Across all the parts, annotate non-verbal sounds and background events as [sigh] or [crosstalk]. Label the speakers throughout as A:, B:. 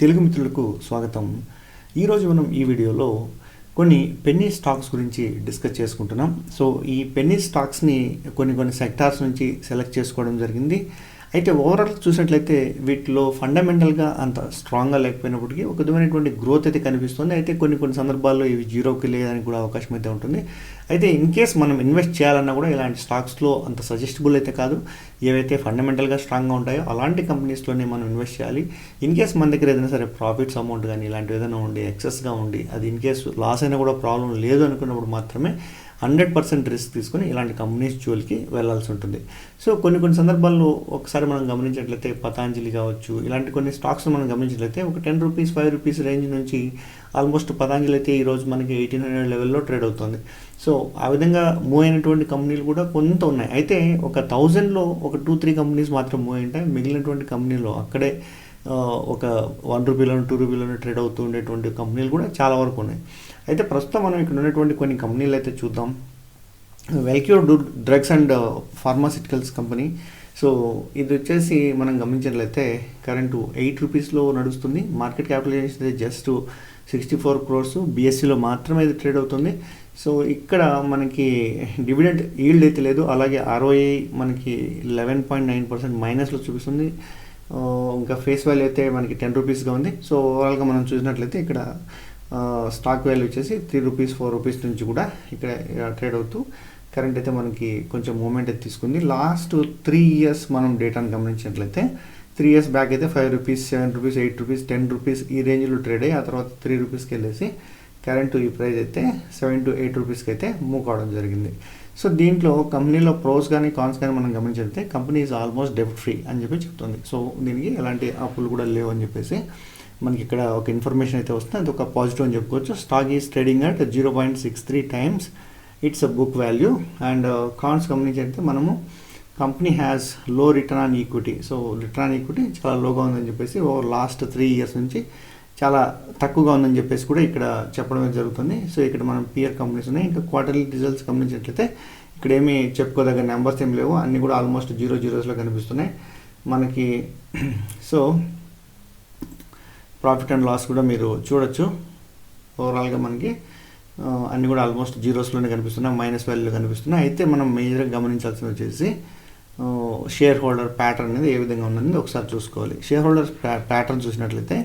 A: తెలుగు మిత్రులకు స్వాగతం. ఈరోజు మనం ఈ వీడియోలో కొన్ని పెన్నీ స్టాక్స్ గురించి డిస్కస్ చేసుకుంటున్నాం. సో ఈ పెన్నీ స్టాక్స్ని కొన్ని కొన్ని సెక్టార్స్ నుంచి సెలెక్ట్ చేసుకోవడం జరిగింది. అయితే ఓవరాల్ చూసినట్లయితే వీటిలో ఫండమెంటల్గా అంత స్ట్రాంగ్గా లేకపోయినప్పటికీ ఒక విధమైనటువంటి గ్రోత్ అయితే కనిపిస్తుంది. అయితే కొన్ని కొన్ని సందర్భాల్లో ఇవి జీరోకి లేదని కూడా అవకాశం అయితే ఉంటుంది. అయితే ఇన్ కేస్ మనం ఇన్వెస్ట్ చేయాలన్నా కూడా ఇలాంటి స్టాక్స్లో అంత సజెస్టబుల్ అయితే కాదు. ఏవైతే ఫండమెంటల్గా స్ట్రాంగ్గా ఉంటాయో అలాంటి కంపెనీస్లోనే మనం ఇన్వెస్ట్ చేయాలి. ఇన్ కేస్ మన దగ్గర ఏదైనా సరే ప్రాఫిట్స్ అమౌంట్ కానీ ఇలాంటివి ఏదైనా ఉండి ఎక్సెస్గా ఉండి అది ఇన్ కేస్ లాస్ అయినా కూడా ప్రాబ్లం లేదు అనుకున్నప్పుడు మాత్రమే హండ్రెడ్ పర్సెంట్ రిస్క్ తీసుకొని ఇలాంటి కంపెనీస్ జోలికి వెళ్ళాల్సి ఉంటుంది. సో కొన్ని కొన్ని సందర్భాల్లో ఒకసారి మనం గమనించినట్లయితే పతాంజలి కావచ్చు ఇలాంటి కొన్ని స్టాక్స్ మనం గమనించినట్లయితే ఒక ten rupees five rupees range నుంచి ఆల్మోస్ట్ పతాంజలి అయితే ఈరోజు మనకి ఎయిటీన్ హండ్రెడ్ లెవెల్లో ట్రేడ్ అవుతుంది. సో ఆ విధంగా మూవ్ అయినటువంటి కంపెనీలు కూడా కొంత ఉన్నాయి. అయితే ఒక థౌజండ్లో ఒక టూ త్రీ కంపెనీస్ మాత్రం మూవ్ ఉంటాయి. మిగిలినటువంటి కంపెనీలో అక్కడే ఒక వన్ రూపీలోను టూ రూపీలోను ట్రేడ్ అవుతూ ఉండేటువంటి కంపెనీలు కూడా చాలా వరకు ఉన్నాయి. అయితే ప్రస్తుతం మనం ఇక్కడ ఉన్నటువంటి కొన్ని కంపెనీలు అయితే చూద్దాం. Welcure Drugs and Pharmaceuticals company so ఇది వచ్చేసి మనం గమనించినట్లయితే కరెంటు ఎయిట్ రూపీస్లో నడుస్తుంది. మార్కెట్ క్యాపిటలైజేషన్ అయితే జస్ట్ సిక్స్టీ ఫోర్ క్రోర్స్ బీఎస్సీలో మాత్రమే ఇది ట్రేడ్ అవుతుంది. సో ఇక్కడ మనకి డివిడెంట్ ఈల్డ్ అయితే లేదు. అలాగే ఆర్ఓఐ మనకి లెవెన్ పాయింట్ నైన్ పర్సెంట్ మైనస్లో చూపిస్తుంది. Uh, ఇంకా ఫేస్ వాల్యూ అయితే మనకి టెన్ రూపీస్గా ఉంది. సో ఓవరాల్గా మనం చూసినట్లయితే ఇక్కడ స్టాక్ వాల్యూ వచ్చేసి త్రీ రూపీస్ ఫోర్ రూపీస్ నుంచి కూడా ఇక్కడ ట్రేడ్ అవుతూ కరెంట్ అయితే మనకి కొంచెం మూమెంట్ అయితే తీసుకుంది. లాస్ట్ త్రీ ఇయర్స్ మనం డేటాను గమనించినట్లయితే త్రీ ఇయర్స్ బ్యాక్ అయితే five rupees seven rupees eight rupees ten rupees ఈ రేంజ్లో ట్రేడ్ అయ్యి ఆ తర్వాత త్రీ రూపీస్కి వెళ్ళేసి కరెంట్ ఈ ప్రైస్ అయితే సెవెన్ టు ఎయిట్ రూపీస్కి అయితే మూవ్ కావడం జరిగింది. సో దీంట్లో కంపెనీలో ప్రోస్ కానీ కాన్స్ కానీ మనం గమనించితే కంపెనీ ఈజ్ ఆల్మోస్ట్ డెబ్ట్ ఫ్రీ అని చెప్పి చెప్తుంది. సో దీనికి ఎలాంటి అప్పులు కూడా లేవు అని చెప్పేసి మనకి ఇక్కడ ఒక ఇన్ఫర్మేషన్ అయితే వస్తుంది. అది ఒక పాజిటివ్ అని చెప్పుకోవచ్చు. Stock is trading at zero point six three times it's a book value. And uh, cons గమనించైతే మనము company హ్యాస్లో return on equity. So return on equity చాలా లోగా ఉందని చెప్పేసి ఓవర్ లాస్ట్ త్రీ ఇయర్స్ నుంచి చాలా తక్కువగా ఉందని చెప్పేసి కూడా ఇక్కడ చెప్పడం జరుగుతుంది. సో ఇక్కడ మనం పియర్ కంపెనీస్ ఉన్నాయి. ఇంకా క్వార్టర్లీ రిజల్ట్స్ గమనించినట్లయితే ఇక్కడ ఏమీ చెప్పుకోదగ్గ నెంబర్స్ ఏం లేవు. అన్నీ కూడా ఆల్మోస్ట్ జీరో జీరోస్లో కనిపిస్తున్నాయి. మనకి [clears throat] సో ప్రాఫిట్ అండ్ లాస్ కూడా మీరు చూడొచ్చు. ఓవరాల్గా మనకి అన్నీ కూడా ఆల్మోస్ట్ జీరోస్లోనే కనిపిస్తున్నాయి మైనస్ వాల్యూలో కనిపిస్తున్నాయి. అయితే మనం మేజర్గా గమనించాల్సింది వచ్చేసి షేర్ హోల్డర్ ప్యాటర్న్ అనేది ఏ విధంగా ఉందనేది ఒకసారి చూసుకోవాలి. షేర్ హోల్డర్ ప్యాటర్న్ చూసినట్లయితే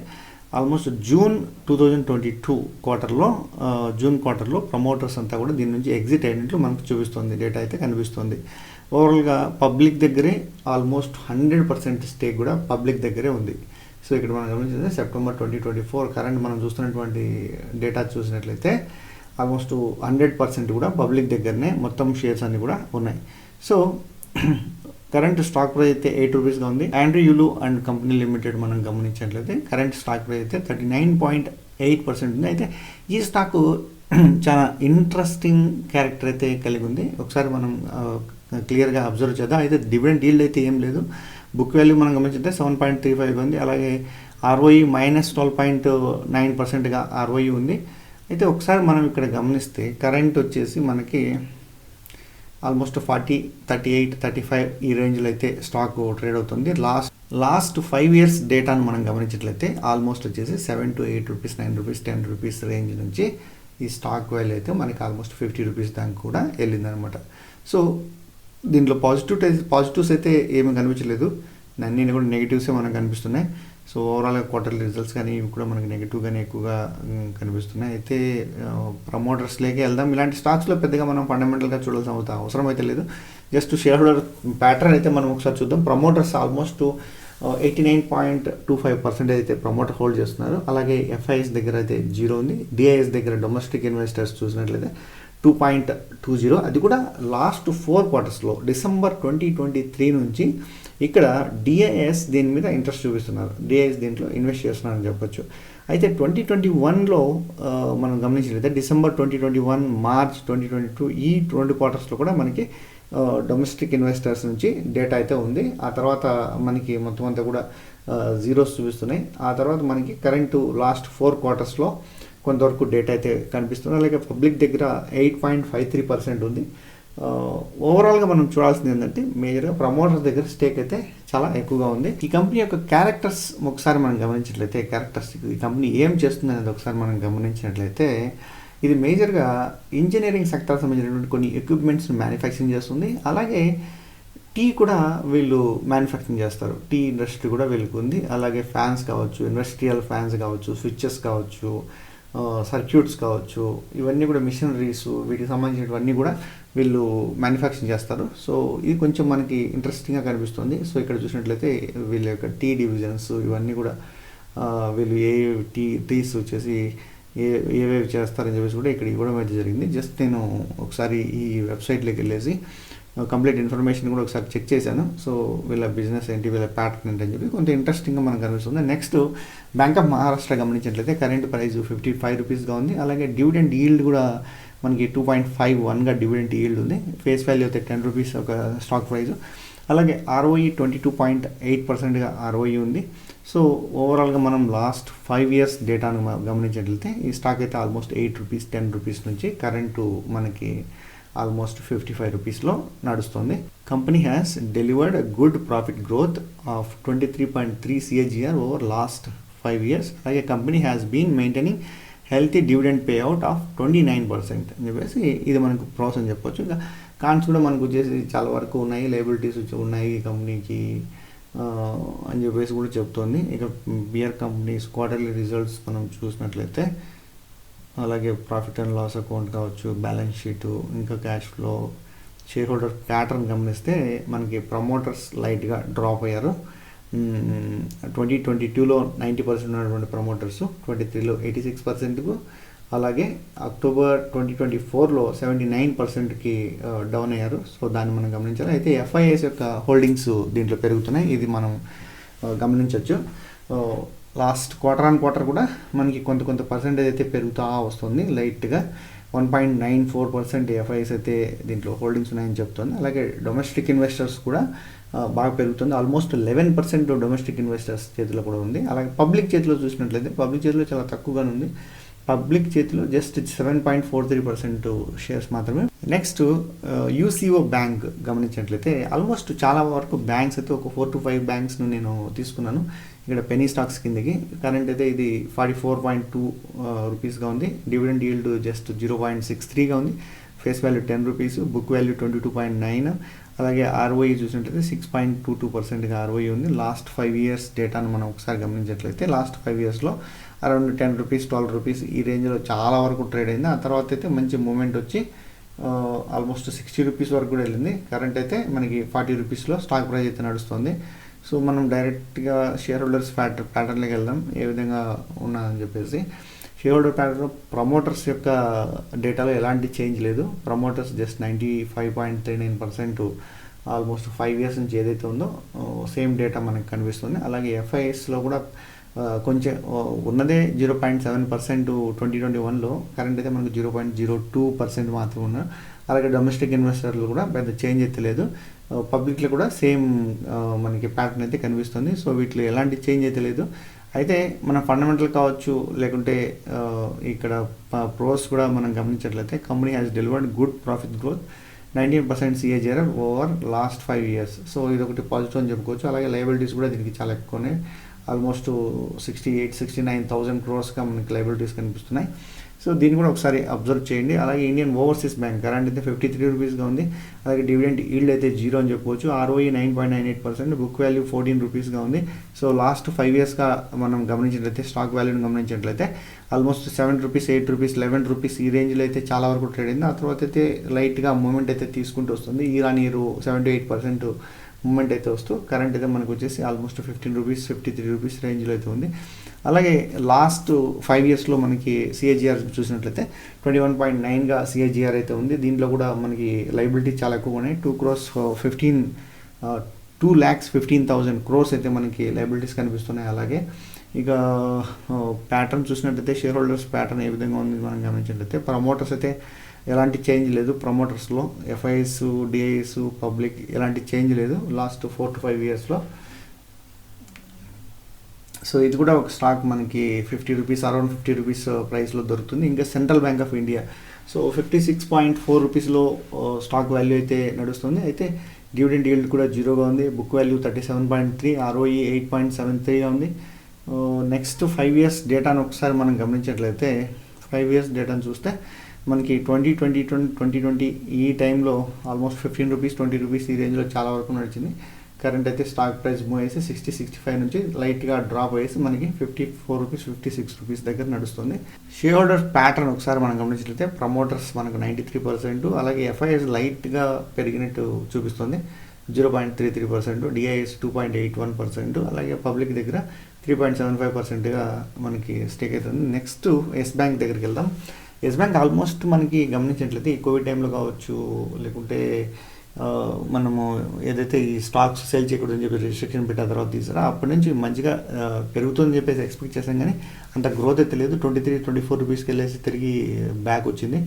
A: almost June two thousand twenty two క్వార్టర్లో జూన్ క్వార్టర్లో ప్రమోటర్స్ అంతా కూడా దీని నుంచి ఎగ్జిట్ అయినట్లు మనకు చూపిస్తుంది. డేటా అయితే కనిపిస్తుంది. ఓవరాల్గా పబ్లిక్ దగ్గరే ఆల్మోస్ట్ హండ్రెడ్ పర్సెంట్ స్టేక్ కూడా పబ్లిక్ దగ్గరే ఉంది. సో ఇక్కడ మనం గమనించింది September twenty twenty four current మనం చూస్తున్నటువంటి డేటా చూసినట్లయితే ఆల్మోస్ట్ హండ్రెడ్ పర్సెంట్ కూడా పబ్లిక్ దగ్గరనే మొత్తం షేర్స్ అన్నీ కూడా ఉన్నాయి. సో [clears throat] కరెంట్ స్టాక్ ప్రైస్ అయితే ఎయిట్ రూపీస్గా ఉంది. Andrew Yule and Company Limited మనం గమనించినట్లయితే కరెంట్ స్టాక్ ప్రైస్ అయితే thirty nine point eight percent ఉంది. అయితే ఈ స్టాక్ [clears throat] చాలా ఇంట్రెస్టింగ్ క్యారెక్టర్ అయితే కలిగి ఉంది. ఒకసారి మనం క్లియర్గా అబ్జర్వ్ చేద్దాం. అయితే డివిడెంట్ ఈల్డ్ అయితే ఏం లేదు. బుక్ వాల్యూ మనం గమనించితే సెవెన్ పాయింట్ త్రీ ఫైవ్ ఉంది. అలాగే ROE minus twelve point nine పర్సెంట్గా ఆర్ఓఈ ఉంది. అయితే ఒకసారి మనం ఇక్కడ గమనిస్తే కరెంట్ వచ్చేసి మనకి almost forty thirty eight thirty five ఈ రేంజ్లో అయితే స్టాక్ ట్రేడ్ అవుతుంది. లాస్ట్ లాస్ట్ ఫైవ్ ఇయర్స్ డేటాను మనం గమనించినట్లయితే ఆల్మోస్ట్ వచ్చేసి seven to eight rupees nine rupees ten rupees range నుంచి ఈ స్టాక్ వాల్యూ అయితే మనకి ఆల్మోస్ట్ ఫిఫ్టీ రూపీస్ దాకా కూడా వెళ్ళిందనమాట. సో దీంట్లో పాజిటివ్ పాజిటివ్స్ అయితే ఏమీ కనిపించలేదు. అన్నీ కూడా నెగిటివ్సే మనకు కనిపిస్తున్నాయి. సో ఓవరాల్గా క్వార్టర్లీ రిజల్ట్స్ కానీ ఇవి కూడా మనకి నెగిటివ్గానే ఎక్కువగా కనిపిస్తున్నాయి. అయితే ప్రమోటర్స్లోకి వెళ్దాం. ఇలాంటి స్టాక్స్లో పెద్దగా మనం ఫండమెంటల్గా చూడాల్సిన అవత- అవసరం అయితే లేదు. జస్ట్ షేర్ హోల్డర్ ప్యాటర్న్ అయితే మనం ఒకసారి చూద్దాం. Promoters almost eighty nine point two five percentage అయితే ప్రమోటర్ హోల్డ్ చేస్తున్నారు. అలాగే ఎఫ్ఐఎస్ దగ్గర అయితే జీరో ఉంది. డిఐఎస్ దగ్గర డొమెస్టిక్ ఇన్వెస్టర్స్ చూసినట్లయితే టూ పాయింట్ టూ జీరో అది కూడా లాస్ట్ ఫోర్ క్వార్టర్స్లో డిసెంబర్ ట్వంటీ ట్వంటీ త్రీ నుంచి ఇక్కడ డిఐఎస్ దీని మీద ఇంట్రెస్ట్ చూపిస్తున్నారు. డిఐఎస్ దీంట్లో ఇన్వెస్ట్ చేస్తున్నారని చెప్పొచ్చు. అయితే ట్వంటీ ట్వంటీ వన్లో మనం గమనించినట్లయితే December twenty twenty one March twenty twenty two ఈ రెండు క్వార్టర్స్లో కూడా మనకి డొమెస్టిక్ ఇన్వెస్టర్స్ నుంచి డేటా అయితే ఉంది. ఆ తర్వాత మనకి మొత్తం అంతా కూడా జీరోస్ చూపిస్తున్నాయి. ఆ తర్వాత మనకి కరెంటు లాస్ట్ ఫోర్ క్వార్టర్స్లో కొంతవరకు డేటా అయితే కనిపిస్తుంది. అలాగే పబ్లిక్ దగ్గర eight point five three percent ఉంది. ఓవరాల్గా మనం చూడాల్సింది ఏంటంటే మేజర్గా ప్రమోటర్ దగ్గర స్టేక్ అయితే చాలా ఎక్కువగా ఉంది. ఈ కంపెనీ యొక్క క్యారెక్టర్స్ ఒకసారి మనం గమనించినట్లయితే క్యారెక్టర్స్ ఈ కంపెనీ ఏం చేస్తుంది అనేది ఒకసారి మనం గమనించినట్లయితే ఇది మేజర్గా ఇంజనీరింగ్ సెక్టర్ సంబంధించినటువంటి కొన్ని ఎక్విప్మెంట్స్ మ్యానుఫ్యాక్చరింగ్ చేస్తుంది. అలాగే టీ కూడా వీళ్ళు మ్యానుఫ్యాక్చరింగ్ చేస్తారు. టీ ఇండస్ట్రీ కూడా వీళ్ళకి ఉంది. అలాగే ఫ్యాన్స్ కావచ్చు ఇండస్ట్రియల్ ఫ్యాన్స్ కావచ్చు స్విచ్చెస్ కావచ్చు సర్క్యూట్స్ కావచ్చు ఇవన్నీ కూడా మిషనరీస్ వీటికి సంబంధించినవన్నీ కూడా వీళ్ళు మ్యానుఫ్యాక్చరింగ్ చేస్తారు. సో ఇది కొంచెం మనకి ఇంట్రెస్టింగ్గా కనిపిస్తుంది. సో ఇక్కడ చూసినట్లయితే వీళ్ళ యొక్క టీ డివిజన్స్ ఇవన్నీ కూడా వీళ్ళు ఏ టీ టీస్ వచ్చేసి ఏ ఏవేవి చేస్తారని చెప్పేసి కూడా ఇక్కడ ఇవ్వడం అయితే జరిగింది. జస్ట్ నేను ఒకసారి ఈ వెబ్సైట్లోకి వెళ్ళేసి కంప్లీట్ ఇన్ఫర్మేషన్ కూడా ఒకసారి చెక్ చేశాను. సో వీళ్ళ బిజినెస్ ఏంటి వీళ్ళ ప్యాటర్న్ ఏంటి అని చెప్పి కొంత ఇంట్రెస్టింగ్గా మనకు కనిపిస్తుంది. నెక్స్ట్ బ్యాంక్ ఆఫ్ మహారాష్ట్ర గమనించినట్లయితే కరెంట్ ప్రైస్ ఫిఫ్టీ ఫైవ్ రూపీస్గా ఉంది. అలాగే డివిడెండ్ ఈల్డ్ కూడా మనకి టూ పాయింట్ ఫైవ్ వన్గా డివిడెంట్ ఈల్డ్ ఉంది. ఫేస్ వాల్యూ అయితే టెన్ రూపీస్ ఒక స్టాక్ ప్రైస్ అలాగే ROE twenty two point eight పర్సెంట్గా ఆర్ఓఈ ఉంది. సో ఓవరాల్గా మనం లాస్ట్ ఫైవ్ ఇయర్స్ డేటాను గమనించినట్లయితే ఈ స్టాక్ అయితే almost eight rupees ten rupees నుంచి కరెంటు మనకి ఆల్మోస్ట్ ఫిఫ్టీ ఫైవ్ రూపీస్లో నడుస్తుంది. Company has delivered good profit growth of twenty three point three CAGR over last five years అలాగే company has been maintaining healthy dividend pay out of twenty nine percent అని చెప్పేసి ఇది మనకు pros అని చెప్పొచ్చు. ఇంకా కాన్స్ కూడా మనకు వచ్చేసి చాలా వరకు ఉన్నాయి. లైబిలిటీస్ ఉన్నాయి కంపెనీకి అని చెప్పేసి కూడా చెప్తోంది. ఇక బియర్ కంపెనీస్ క్వార్టర్లీ రిజల్ట్స్ మనం చూసినట్లయితే అలాగే ప్రాఫిట్ అండ్ లాస్ అకౌంట్ కావచ్చు బ్యాలెన్స్ షీటు ఇంకా cash flow share holder pattern గమనిస్తే మనకి ప్రమోటర్స్ లైట్గా డ్రాప్ అయ్యారు. ట్వంటీ ట్వంటీ టూలో నైంటీ పర్సెంట్ ఉన్నటువంటి ప్రమోటర్స్ ట్వంటీ త్రీలో ఎయిటీ సిక్స్ పర్సెంట్కు అలాగే అక్టోబర్ ట్వంటీ ట్వంటీ ఫోర్లో సెవెంటీ నైన్ పర్సెంట్కి డౌన్ అయ్యారు. సో దాన్ని మనం గమనించాలి. అయితే ఎఫ్ఐఎస్ యొక్క హోల్డింగ్స్ దీంట్లో పెరుగుతున్నాయి. ఇది మనం గమనించవచ్చు లాస్ట్ క్వార్టర్ ఆన్ క్వార్టర్ కూడా మనకి కొంత కొంత పర్సెంటేజ్ అయితే పెరుగుతూ వస్తుంది. లైట్గా one point nine four percent FIs అయితే దీంట్లో హోల్డింగ్స్ ఉన్నాయని చెప్తుంది. అలాగే డొమెస్టిక్ ఇన్వెస్టర్స్ కూడా బాగా పెరుగుతుంది. Almost eleven percent domestic investors చేతిలో కూడా ఉంది. అలాగే పబ్లిక్ చేతిలో చూసినట్లయితే పబ్లిక్ చేతిలో చాలా తక్కువగానే ఉంది. పబ్లిక్ చేతిలో just seven point four three percent shares మాత్రమే. నెక్స్ట్ యూసీఓ బ్యాంక్ గమనించినట్లయితే ఆల్మోస్ట్ చాలా వరకు బ్యాంక్స్ అయితే ఒక ఫోర్ టు ఫైవ్ బ్యాంక్స్ను నేను తీసుకున్నాను. ఇక్కడ పెనీ స్టాక్స్ కిందకి. కరెంట్ అయితే ఇది ఫార్టీ ఫోర్ పాయింట్ టూ రూపీస్గా ఉంది. Dividend yield just zero point six త్రీగా ఉంది. Face value ten rupees book value twenty two point nine అలాగే ఆర్ఓఈ చూసినట్లయితే సిక్స్ పాయింట్ టూ టూ పర్సెంట్గా ఆర్ఓఈ ఉంది. లాస్ట్ ఫైవ్ ఇయర్స్ డేటాను మనం ఒకసారి గమనించినట్లయితే లాస్ట్ ఫైవ్ ఇయర్స్లో around ten rupees twelve rupees ఈ రేంజ్లో చాలా వరకు ట్రేడ్ అయింది. ఆ తర్వాత అయితే మంచి మూమెంట్ వచ్చి ఆల్మోస్ట్ సిక్స్టీ రూపీస్ వరకు కూడా వెళ్ళింది. కరెంట్ అయితే మనకి ఫార్టీ రూపీస్లో స్టాక్ ప్రైస్ అయితే నడుస్తుంది. సో మనం డైరెక్ట్గా షేర్ హోల్డర్స్ ప్యాటర్ ప్యాటర్న్లోకి వెళ్దాం ఏ విధంగా ఉన్నదని చెప్పేసి. షేర్ హోల్డర్ ప్యాటర్న్ ప్రమోటర్స్ యొక్క డేటాలో ఎలాంటి చేంజ్ లేదు. Promoters just ninety five point three nine percent almost five years నుంచి ఏదైతే ఉందో సేమ్ డేటా మనకు కనిపిస్తుంది. అలాగే ఎఫ్ఐఎస్లో కూడా కొంచెం ఉన్నదే zero point seven percent twenty twenty వన్లో కరెంట్ అయితే మనకు zero point zero two percent మాత్రం ఉన్నారు అలాగే డొమెస్టిక్ ఇన్వెస్టర్లు కూడా పెద్ద చేంజ్ అయితే లేదు. Uh, పబ్లిక్లో కూడా సేమ్ uh, మనకి ప్యాటర్న్ అయితే కనిపిస్తుంది. సో వీటిలో ఎలాంటి చేంజ్ అయితే లేదు. అయితే మన ఫండమెంటల్ కావచ్చు లేకుంటే uh, ఇక్కడ ప్రోస్ కూడా మనం గమనించట్లయితే company has delivered good profit growth nineteen percent CAGR over last five years so ఇది ఒకటి పాజిటివ్ అని చెప్పుకోవచ్చు. అలాగే లయబిలిటీస్ కూడా దీనికి చాలా ఎక్కువనే. Almost sixty eight sixty nine thousand క్రోర్స్గా మనకి లైబిలిటీస్ కనిపిస్తున్నాయి. సో దీన్ని కూడా ఒకసారి అబ్జర్వ్ చేయండి. అలాగే ఇండియన్ ఓవర్సీస్ బ్యాంక్ కరెంట్ అయితే ఫిఫ్టీ త్రీ రూపీస్గా ఉంది. అలాగే డివిడెంట్ ఈల్డ్ అయితే జీరో అని చెప్పవచ్చు ROE nine point nine eight percent book value fourteen రూపీస్గా ఉంది. సో లాస్ట్ ఫైవ్ ఇయర్స్గా మనం గమనించినట్లయితే స్టాక్ వాల్యూని గమనించినట్లయితే almost seven rupees eight rupees eleven rupees ఈ రేంజ్లో అయితే చాలా వరకు ట్రేడ్ అయింది. ఆ తర్వాత అయితే లైట్గా మూమెంట్ అయితే తీసుకుంటూ వస్తుంది. Year on year seven to eight percent moment అయితే వస్తూ కరెంట్ అయితే మనకు వచ్చేసి almost fifteen rupees fifty three rupees రేంజ్లో అయితే ఉంది. అలాగే లాస్ట్ ఫైవ్ ఇయర్స్లో మనకి సిఏజిఆర్ చూసినట్లయితే ట్వంటీ వన్ పాయింట్ నైన్గా సిఏజిఆర్ అయితే ఉంది. దీంట్లో కూడా మనకి లైబిలిటీ చాలా ఎక్కువ ఉన్నాయి. Two crores fifteen two lakhs fifteen thousand crores అయితే మనకి లైబిలిటీస్ కనిపిస్తున్నాయి. అలాగే ఇక ప్యాటర్న్ చూసినట్లయితే షేర్ హోల్డర్స్ ప్యాటర్న్ ఏ విధంగా ఉంది మనం గమనించినట్లయితే ప్రమోటర్స్ అయితే ఎలాంటి చేంజ్ లేదు. ప్రమోటర్స్లో ఎఫ్ఐఎస్ డిఐఎస్ పబ్లిక్ ఎలాంటి చేంజ్ లేదు. లాస్ట్ ఫోర్ టు ఫైవ్ ఇయర్స్లో. సో ఇది కూడా ఒక స్టాక్ మనకి fifty rupees around fifty rupees uh, ప్రైస్లో దొరుకుతుంది. ఇంకా Central Bank of India. So fifty six point four రూపీస్లో uh, స్టాక్ వాల్యూ అయితే నడుస్తుంది. అయితే డివిడెండ్ ఈల్డ్ కూడా జీరోగా ఉంది. Book value thirty seven point three ROE eight point seven త్రీగా ఉంది. నెక్స్ట్ ఫైవ్ ఇయర్స్ డేటాను ఒకసారి మనం గమనించినట్లయితే ఫైవ్ ఇయర్స్ డేటాను చూస్తే మనకి twenty twenty twenty twenty twenty ఈ టైంలో almost fifteen rupees twenty rupees ఈ రేంజ్లో చాలా వరకు నడిచింది. కరెంట్ అయితే స్టాక్ ప్రైస్ మూవ్ అయ్యేసి సిక్స్టీ సిక్స్టీ ఫైవ్ నుంచి లైట్గా డ్రాప్ అయ్యేసి మనకి fifty four rupees fifty six rupees దగ్గర నడుస్తుంది. షేర్ హోల్డర్స్ ప్యాటర్న్ ఒకసారి మనం గమనించినట్లయితే ప్రమోటర్స్ మనకు నైంటీ త్రీ పర్సెంట్ అలాగే ఎఫ్ఐఎస్ లైట్గా పెరిగినట్టు చూపిస్తుంది. Zero point three three percent DIs two point eight one percent అలాగే పబ్లిక్ దగ్గర త్రీ పాయింట్ సెవెన్ ఫైవ్ పర్సెంట్గా మనకి స్టేక్ అవుతుంది నెక్స్ట్ ఎస్ బ్యాంక్ దగ్గరికి వెళ్దాం. ఎస్ బ్యాంక్ ఆల్మోస్ట్ మనకి గమనించినట్లయితే ఈ కోవిడ్ టైంలో కావచ్చు లేకుంటే మనము ఏదైతే ఈ స్టాక్స్ సేల్ చేయకూడదని చెప్పి రిస్ట్రిక్షన్ పెట్టిన తర్వాత తీసారో అప్పటి నుంచి మంచిగా పెరుగుతుందని చెప్పేసి ఎక్స్పెక్ట్ చేసాం కానీ అంత గ్రోత్ అయితే లేదు. ట్వంటీ త్రీ ట్వంటీ ఫోర్ రూపీస్కి వెళ్ళేసి తిరిగి బ్యాక్ వచ్చింది.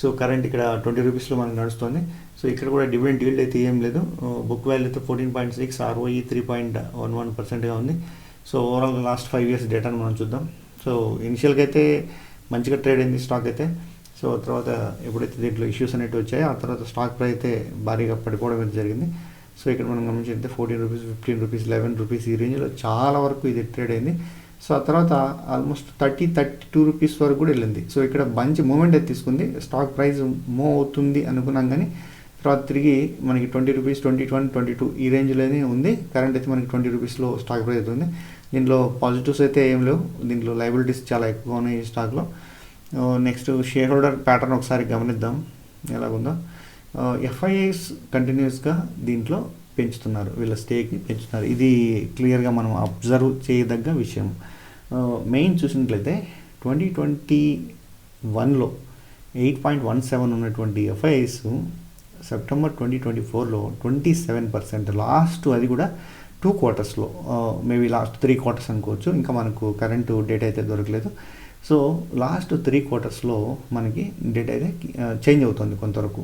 A: సో కరెంట్ ఇక్కడ ట్వంటీ రూపీస్లో మనకి నడుస్తుంది. సో ఇక్కడ కూడా డివిడెంట్ ఈల్డ్ అయితే ఏం లేదు. బుక్ వాల్యూ అయితే fourteen point six ROE three point one one పర్సెంట్గా ఉంది. So overall last five years డేటాను మనం చూద్దాం. సో ఇనిషియల్గా అయితే మంచిగా ట్రేడ్ అయింది స్టాక్ అయితే. సో తర్వాత ఎప్పుడైతే దీంట్లో ఇష్యూస్ అనేవి వచ్చాయో ఆ తర్వాత స్టాక్ ప్రైస్ అయితే భారీగా పడిపోవడం అయితే జరిగింది. సో ఇక్కడ మనం గమనించైతే fourteen rupees fifteen rupees eleven rupees ఈ రేంజ్లో చాలా వరకు ఇది ట్రేడ్ అయింది. సో ఆ తర్వాత almost thirty thirty two rupees వరకు కూడా వెళ్ళింది. సో ఇక్కడ మంచి మూమెంట్ అయితే తీసుకుంది. స్టాక్ ప్రైస్ మూవ్ అవుతుంది అనుకున్నాం కానీ తర్వాత తిరిగి మనకి twenty rupees twenty one twenty two ఈ రేంజ్లోనే ఉంది. కరెంట్ అయితే మనకి ట్వంటీ రూపీస్లో స్టాక్ ప్రైస్ అవుతుంది. దీంట్లో పాజిటివ్స్ అయితే ఏం లేవు. దీంట్లో లైబిలిటీస్ చాలా ఎక్కువ ఉన్నాయి ఈ స్టాక్లో నెక్స్ట్ షేర్ హోల్డర్ ప్యాటర్న్ ఒకసారి గమనిద్దాం. ఎలాగుందో. ఎఫ్ఐఐస్ కంటిన్యూస్గా దీంట్లో పెంచుతున్నారు. వీళ్ళ స్టేక్ని పెంచుతున్నారు. ఇది క్లియర్గా మనం అబ్జర్వ్ చేయదగ్గ విషయం. మెయిన్ చూసినట్లయితే ట్వంటీ ట్వంటీ వన్లో ఎయిట్ పాయింట్ వన్ సెవెన్ ఉన్నటువంటి ఎఫ్ఐఐస్ సెప్టెంబర్ ట్వంటీ ట్వంటీ ఫోర్లో ట్వంటీ సెవెన్ పర్సెంట్ లాస్ట్ అది కూడా టూ క్వార్టర్స్లో మేబీ లాస్ట్ త్రీ క్వార్టర్స్ అనుకోవచ్చు. ఇంకా మనకు కరెంటు డేట్ అయితే దొరకలేదు. సో లాస్ట్ త్రీ క్వార్టర్స్లో మనకి డేట్ అయితే uh, చేంజ్ అవుతుంది కొంతవరకు.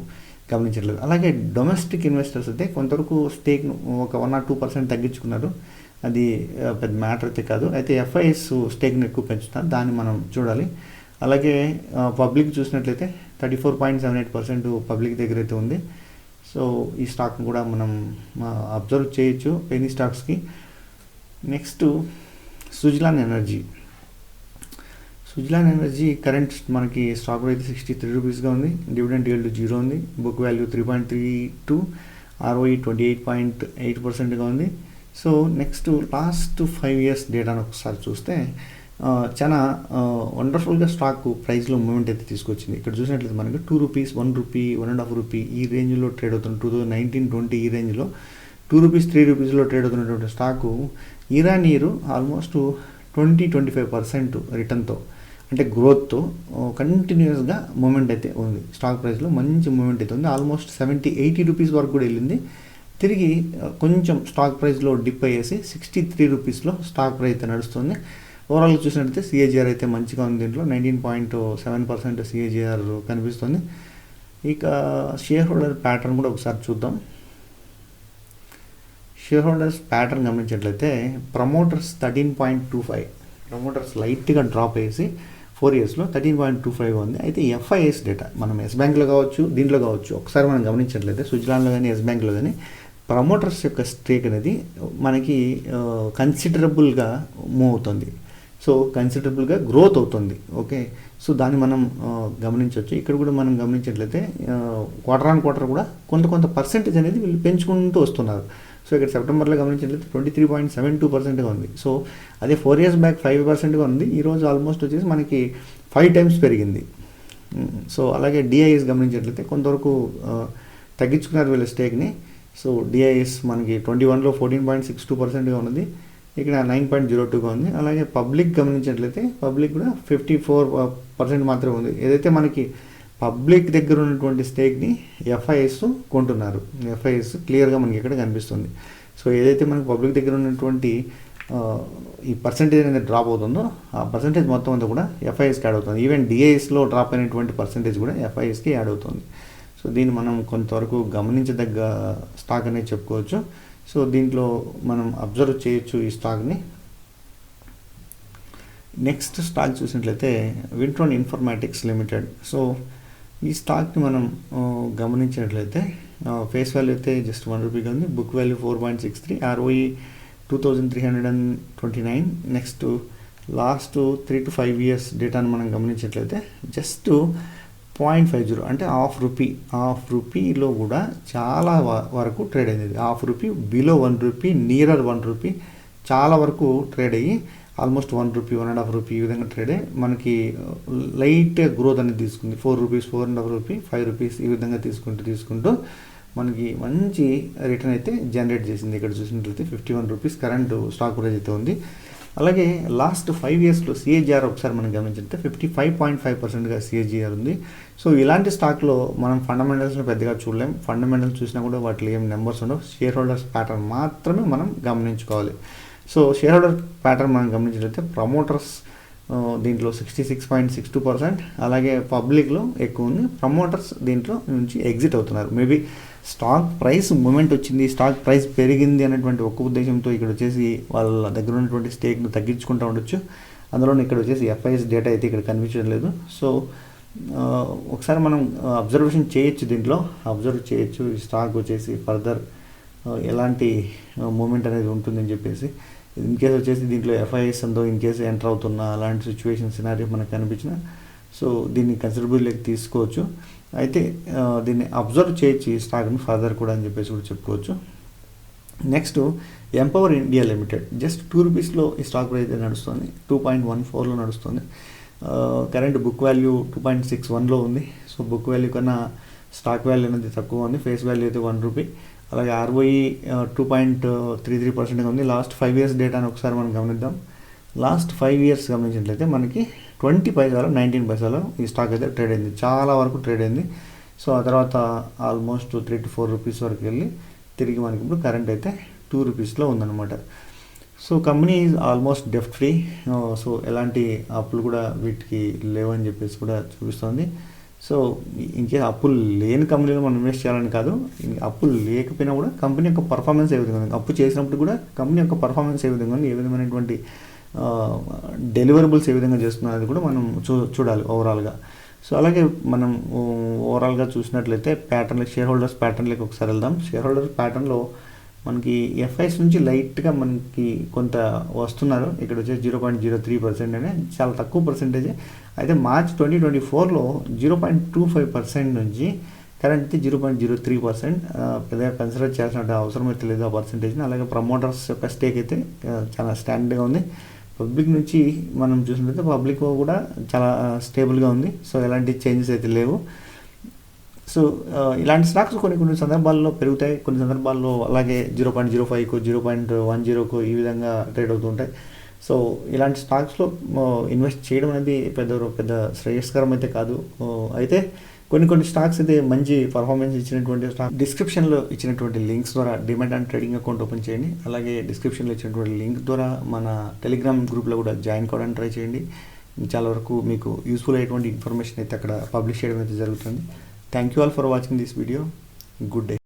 A: గమనించట్లేదు. అలాగే డొమెస్టిక్ ఇన్వెస్టర్స్ అయితే కొంతవరకు స్టేక్ ఒక వన్ ఆర్ టూ పర్సెంట్ తగ్గించుకున్నారు. అది uh, పెద్ద మ్యాటర్ అయితే కాదు. అయితే ఎఫ్ఐఎస్ స్టేక్ని ఎక్కువ పెంచుతారు. దాన్ని మనం చూడాలి. అలాగే uh, పబ్లిక్ చూసినట్లయితే thirty four point seven eight percent public దగ్గర అయితే ఉంది. సో ఈ స్టాక్ని కూడా మనం అబ్జర్వ్ చేయొచ్చు penny స్టాక్స్కి. Next Suzlon Energy. Suzlon Energy current మనకి స్టాక్ అయితే సిక్స్టీ త్రీ రూపీస్గా ఉంది. డివిడెంట్ ఈల్డ్ జీరో ఉంది. Book value three point three two. ROE twenty eight point eight పర్సెంట్గా ఉంది. So next last five years డేటాను ఒకసారి చూస్తే చాలా వండర్ఫుల్గా స్టాక్ ప్రైస్లో మూమెంట్ అయితే తీసుకొచ్చింది. ఇక్కడ చూసినట్లయితే మనకి two rupees one rupee one and half rupee ఈ రేంజ్లో ట్రేడ్ అవుతుంది. టూ థౌజండ్ నైన్టీన్ ట్వంటీ ఈ రేంజ్లో టూ రూపీస్ త్రీ రూపీస్లో ట్రేడ్ అవుతున్నటువంటి stock year on year almost twenty twenty five percent రిటర్న్తో అంటే గ్రోత్తో కంటిన్యూస్గా మూమెంట్ అయితే ఉంది. స్టాక్ ప్రైస్లో మంచి మూమెంట్ అయితే ఉంది. ఆల్మోస్ట్ సెవెంటీ ఎయిటీ రూపీస్ వరకు కూడా వెళ్ళింది. తిరిగి కొంచెం స్టాక్ ప్రైస్లో డిప్ అయ్యేసి సిక్స్టీ త్రీ రూపీస్లో స్టాక్ ప్రైస్ అయితే నడుస్తుంది. ఓవరాల్గా చూసినట్లయితే సిఏజిఆర్ అయితే మంచిగా ఉంది దీంట్లో. Nineteen point seven percent CAGR కనిపిస్తుంది. ఇక షేర్ హోల్డర్ ప్యాటర్న్ కూడా ఒకసారి చూద్దాం. షేర్ హోల్డర్స్ ప్యాటర్న్ గమనించినట్లయితే promoters thirteen point two five promoters లైట్గా డ్రాప్ వేసి ఫోర్ ఇయర్స్లో థర్టీన్ పాయింట్ టూ ఫైవ్ ఉంది. అయితే ఎఫ్ఐఎస్ డేటా మనం ఎస్ బ్యాంక్లో కావచ్చు దీంట్లో కావచ్చు ఒకసారి మనం గమనించినట్లయితే స్విట్జర్లాండ్లో కానీ ఎస్ బ్యాంక్లో కానీ ప్రమోటర్స్ యొక్క స్టేక్ అనేది మనకి uh, కన్సిడరబుల్గా మూవ్ అవుతుంది. సో కన్సిడరబుల్గా గ్రోత్ అవుతుంది. ఓకే సో దాన్ని మనం గమనించవచ్చు. ఇక్కడ కూడా మనం గమనించినట్లయితే క్వార్టర్ ఆన్ క్వార్టర్ కూడా కొంత కొంత పర్సెంటేజ్ అనేది వీళ్ళు పెంచుకుంటూ వస్తున్నారు. సో ఇక్కడ సెప్టెంబర్లో గమనించినట్లయితే twenty three point seven two పర్సెంట్గా ఉంది. సో అదే ఫోర్ ఇయర్స్ బ్యాక్ ఫైవ్ పర్సెంట్గా ఉంది. ఈరోజు ఆల్మోస్ట్ వచ్చేసి మనకి ఫైవ్ టైమ్స్ పెరిగింది. సో అలాగే డిఐఎస్ గమనించినట్లయితే కొంతవరకు తగ్గించుకున్నారు వీళ్ళ స్టేక్ని సో డిఐఎస్ మనకి ట్వంటీ వన్లో ఫోర్టీన్ పాయింట్ సిక్స్ టూ పర్సెంట్గా ఉన్నది. ఇక్కడ నైన్ పాయింట్ జీరో టూగా ఉంది. అలాగే పబ్లిక్ గమనించినట్లయితే పబ్లిక్ కూడా ఫిఫ్టీ ఫోర్ పర్సెంట్ మాత్రమే ఉంది. ఏదైతే మనకి పబ్లిక్ దగ్గర ఉన్నటువంటి స్టేక్ని ఎఫ్ఐఎస్ కొంటున్నారు. ఎఫ్ఐఎస్ క్లియర్గా మనకి ఇక్కడ కనిపిస్తుంది. సో ఏదైతే మనకి పబ్లిక్ దగ్గర ఉన్నటువంటి ఈ పర్సంటేజ్ అనేది డ్రాప్ అవుతుందో ఆ పర్సంటేజ్ మొత్తం అంతా కూడా ఎఫ్ఐఎస్కి యాడ్ అవుతుంది. ఈవెన్ డిఐఎస్లో డ్రాప్ అయినటువంటి పర్సంటేజ్ కూడా ఎఫ్ఐఎస్కి యాడ్ అవుతుంది. సో దీన్ని మనం కొంతవరకు గమనించదగ్గ స్టాక్ అనేది చెప్పుకోవచ్చు. సో దీంట్లో మనం అబ్జర్వ్ చేయొచ్చు ఈ స్టాక్ని. నెక్స్ట్ స్టాక్ చూసినట్లయితే వింట్రోన్ ఇన్ఫర్మాటిక్స్ లిమిటెడ్. సో ఈ స్టాక్ని మనం గమనించినట్లయితే ఫేస్ వాల్యూ అయితే జస్ట్ వన్ రూపీగా ఉంది. Book value four point six three ROE two thousand three hundred and twenty nine. Next last three to five years డేటాను మనం గమనించినట్లయితే జస్ట్ పాయింట్ ఫైవ్ జీరో అంటే హాఫ్ రూపీ హాఫ్ రూపీలో కూడా చాలా వరకు ట్రేడ్ అయింది. Half rupee below one rupee nearer one rupee చాలా వరకు ట్రేడ్ అయ్యి almost one rupee one and half rupee ఈ విధంగా ట్రేడ్ అయ్యి మనకి లైట్ గ్రోత్ అనేది తీసుకుంది. Four rupees four and half rupee five rupees ఈ విధంగా తీసుకుంటూ తీసుకుంటూ మనకి మంచి రిటర్న్ అయితే జనరేట్ చేసింది. ఇక్కడ చూసినట్లయితే fifty one rupees current stock price అయితే ఉంది. అలాగే లాస్ట్ ఫైవ్ ఇయర్స్లో సిఏజిఆర్ ఒకసారి మనం గమనించితే ఫిఫ్టీ ఫైవ్ పాయింట్ ఫైవ్ పర్సెంట్గా సిఏజిఆర్ ఉంది. సో ఇలాంటి స్టాక్లో మనం ఫండమెంటల్స్ని పెద్దగా చూడలేం. ఫండమెంటల్స్ చూసినా కూడా వాటిలో ఏం నెంబర్స్ ఉండవు. షేర్ హోల్డర్స్ ప్యాటర్న్ మాత్రమే మనం గమనించుకోవాలి. సో షేర్ హోల్డర్ ప్యాటర్న్ మనం గమనించినట్లయితే ప్రమోటర్స్ దీంట్లో sixty six point six two percent అలాగే పబ్లిక్లో ఎక్కువ ఉంది. ప్రమోటర్స్ దీంట్లో నుంచి ఎగ్జిట్ అవుతున్నారు. మేబీ స్టాక్ ప్రైస్ మూమెంట్ వచ్చింది స్టాక్ ప్రైస్ పెరిగింది అనేటువంటి ఒక్క ఉద్దేశంతో ఇక్కడ వచ్చేసి వాళ్ళ దగ్గర ఉన్నటువంటి స్టేక్ను తగ్గించుకుంటూ ఉండొచ్చు. అందులో ఇక్కడ వచ్చేసి ఎఫ్ఐఎస్ డేటా అయితే ఇక్కడ కనిపించడం లేదు. సో ఒకసారి మనం అబ్జర్వేషన్ చేయొచ్చు దీంట్లో. అబ్జర్వ్ చేయొచ్చు ఈ స్టాక్ వచ్చేసి ఫర్దర్ ఎలాంటి మూమెంట్ అనేది ఉంటుందని చెప్పేసి. ఇన్ కేసు వచ్చేసి దీంట్లో ఎఫ్ఐఎస్ అందో ఇన్ కేసు ఎంటర్ అవుతున్న అలాంటి సిచ్యువేషన్ సినారీ మనకు కనిపించిన సో దీన్ని కన్సిడరబుల్లోకి తీసుకోవచ్చు. అయితే దీన్ని అబ్జర్వ్ చేయొచ్చు ఈ స్టాక్ని ఫర్దర్ కూడా అని చెప్పేసి కూడా చెప్పుకోవచ్చు. Next Empower India Limited just two రూపీస్లో ఈ స్టాక్ ప్రైస్ అయితే నడుస్తుంది. టూ పాయింట్ వన్ ఫోర్లో నడుస్తుంది. Current book value two point six వన్లో ఉంది. సో బుక్ వాల్యూ కన్నా స్టాక్ వాల్యూ అనేది తక్కువ ఉంది. ఫేస్ వాల్యూ అయితే వన్ రూపీ అలాగే ROE two point three three పర్సెంట్గా ఉంది. లాస్ట్ ఫైవ్ ఇయర్స్ డేటాని ఒకసారి మనం గమనిద్దాం. లాస్ట్ ఫైవ్ ఇయర్స్ గమనించినట్లయితే మనకి ట్వంటీ పైసాలు నైన్టీన్ పైసాలు ఈ స్టాక్ అయితే ట్రేడ్ అయింది. చాలా వరకు ట్రేడ్ అయింది. సో ఆ తర్వాత almost three to four rupees వరకు వెళ్ళి తిరిగి మనకి ఇప్పుడు కరెంట్ అయితే టూ రూపీస్లో ఉందన్నమాట. సో కంపెనీ ఈజ్ ఆల్మోస్ట్ డెఫ్ట్ ఫ్రీ. సో ఎలాంటి అప్పులు కూడా వీటికి లేవని చెప్పేసి కూడా చూపిస్తుంది. సో ఇంకే అప్పులు లేని కంపెనీలో మనం ఇన్వెస్ట్ చేయాలని కాదు. అప్పులు లేకపోయినా కూడా కంపెనీ యొక్క పర్ఫార్మెన్స్ ఏ విధంగా అప్పు చేసినప్పుడు కూడా కంపెనీ యొక్క పర్ఫార్మెన్స్ ఏ విధంగా ఏ విధమైనటువంటి డెలివరబుల్స్ ఏ విధంగా చేస్తున్నారు అది కూడా మనం చూ చూడాలి ఓవరాల్గా సో అలాగే మనం ఓవరాల్గా చూసినట్లయితే ప్యాటర్న్ షేర్ హోల్డర్స్ ప్యాటర్న్లకి ఒకసారి వెళ్దాం. షేర్ హోల్డర్స్ ప్యాటర్న్లో మనకి ఎఫ్ఐస్ నుంచి లైట్గా మనకి కొంత వస్తున్నారు. ఇక్కడ వచ్చేసి zero point zero three percent అనే చాలా తక్కువ పర్సెంటేజ్ అయితే మార్చ్ ట్వంటీ ట్వంటీ ఫోర్లో zero point two five percent నుంచి కరెంట్ అయితే zero point zero three percent పెద్దగా కన్సిడర్ చేయాల్సిన అవసరం అయితే లేదు ఆ పర్సెంటేజ్ని అలాగే ప్రమోటర్స్ యొక్క స్టేక్ అయితే చాలా స్టాండర్డ్గా ఉంది. పబ్లిక్ నుంచి మనం చూసినట్లయితే పబ్లిక్ కూడా చాలా స్టేబుల్గా ఉంది. సో ఎలాంటి చేంజెస్ అయితే లేవు. సో ఇలాంటి స్టాక్స్ కొన్ని కొన్ని సందర్భాల్లో పెరుగుతాయి. కొన్ని సందర్భాల్లో అలాగే జీరో పాయింట్ జీరో ఫైవ్కు జీరో పాయింట్ వన్ జీరోకు ఈ విధంగా ట్రేడ్ అవుతుంటాయి సో ఇలాంటి స్టాక్స్లో ఇన్వెస్ట్ చేయడం అనేది పెద్ద పెద్ద శ్రేయస్కరం అయితే కాదు. అయితే కొన్ని కొన్ని స్టాక్స్ అయితే మంచి పర్ఫార్మెన్స్ ఇచ్చినటువంటి స్టాక్ డిస్క్రిప్షన్లో ఇచ్చినటువంటి లింక్స్ ద్వారా demat and trading account open చేయండి. అలాగే డిస్క్రిప్షన్లో ఇచ్చినటువంటి లింక్ ద్వారా మన టెలిగ్రామ్ గ్రూప్లో కూడా జాయిన్ కావడానికి ట్రై చేయండి. చాలా వరకు మీకు యూస్ఫుల్ అయ్యేటువంటి ఇన్ఫర్మేషన్ అయితే అక్కడ పబ్లిష్ చేయడం అయితే జరుగుతుంది. Thank you all for watching this video good day